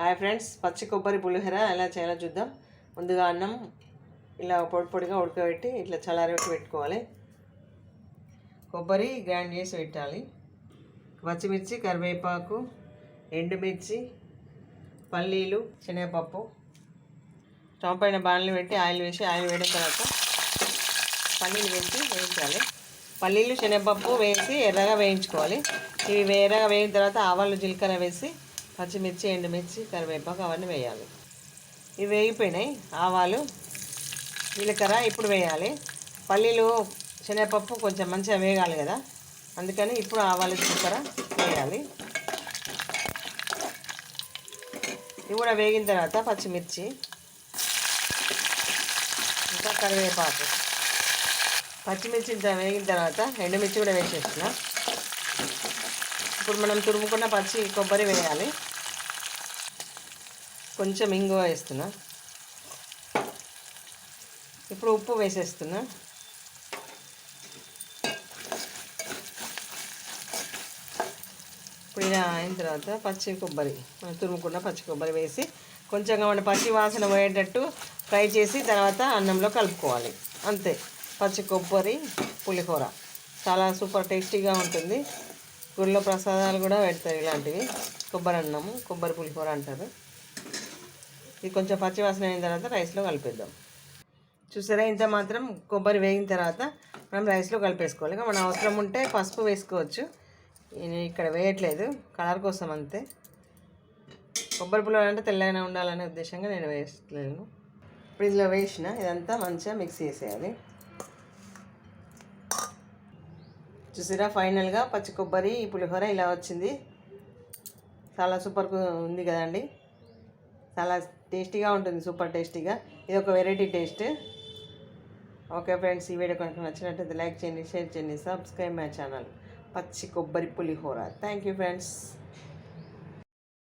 Hi friends పచ్చి కొబ్బరి పులిహోర ఎలా చేయాలో చూద్దాం. ముందుగా అన్నం ఇలా పొడి పొడిగా ఉడకబెట్టి ఇట్లా చల్లారబెట్టి పెట్టుకోవాలి. కొబ్బరి గ్రైండ్ చేసి పెట్టాలి. పచ్చిమిర్చి కరివేపాకు ఎండుమిర్చి పల్లీలు శనగపప్పు. స్టవ్ పైన బాణలు పెట్టి ఆయిల్ వేసి ఆయిల్ వేడిన తర్వాత పల్లీలు వేసి వేయించాలి. పల్లీలు శనగపప్పు వేసి ఎర్రగా వేయించుకోవాలి. ఇవి ఎర్రగా వేయిన తర్వాత ఆవాలు జీలకర్ర వేసి పచ్చిమిర్చి ఎండుమిర్చి కరివేపాకు అవన్నీ వేయాలి. ఇవి వేగిపోయినాయి. ఆవాలు జీలకర్ర ఇప్పుడు వేయాలి. పల్లీలు శనగపప్పు కొంచెం మంచిగా వేగాలి కదా. అందుకని ఇప్పుడు ఆవాలు జీలకర్ర వేయాలి. ఇవి కూడా వేగిన తర్వాత పచ్చిమిర్చి ఇంకా కరివేపాకు. పచ్చిమిర్చి ఇంత వేగిన తర్వాత ఎండుమిర్చి కూడా వేసేస్తున్నాం. ఇప్పుడు మనం తురుముకున్న పచ్చి కొబ్బరి వేయాలి. కొంచెం ఇంగువ వేస్తున్నా. ఇప్పుడు ఉప్పు వేసేస్తున్నా. ఇప్పుడు ఇలా అయిన తర్వాత పచ్చి కొబ్బరి మనం తురుముకున్న పచ్చి కొబ్బరి వేసి కొంచెంగా మన పచ్చి వాసన పోయేటట్టు ఫ్రై చేసి తర్వాత అన్నంలో కలుపుకోవాలి. అంతే. పచ్చి కొబ్బరి పులిహోర. చాలా సూపర్ టేస్టీగా ఉంటుంది. గుళ్ళో ప్రసాదాలు కూడా పెడతారు ఇలాంటివి. కొబ్బరి అన్నము కొబ్బరి పులిహోర అంటారు. ఇది కొంచెం పచ్చివాసన అయిన తర్వాత రైస్లో కలిపేద్దాం. చూసారా? ఇంత మాత్రం కొబ్బరి వేగిన తర్వాత మనం రైస్లో కలిపేసుకోవాలి. ఇక మన అవసరం ఉంటే పసుపు వేసుకోవచ్చు. నేను ఇక్కడ వేయట్లేదు. కలర్ కోసం అంతే. కొబ్బరి పులిహోర అంటే తెల్లగానే ఉండాలనే ఉద్దేశంగా నేను వేయలేను ఇప్పుడు ఇందులో వేసిన ఇదంతా మంచిగా మిక్స్ చేసేయాలి. చూసారా? ఫైనల్గా పచ్చి కొబ్బరి పులిహోర ఇలా వచ్చింది. చాలా సూపర్ ఉంది కదండి. చాలా టేస్టీగా ఉంటుంది సూపర్ టేస్టీగా. ఇది ఒక వెరైటీ టేస్ట్. ఓకే ఫ్రెండ్స్ ఈ వీడియో కనుక నచ్చినట్టయితే లైక్ చేయండి షేర్ చేయండి సబ్స్క్రైబ్ మై ఛానల్. పచ్చి కొబ్బరి పులిహోర. Thank you friends.